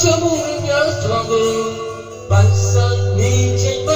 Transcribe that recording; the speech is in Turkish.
akşamın yatağı Ben sen niçin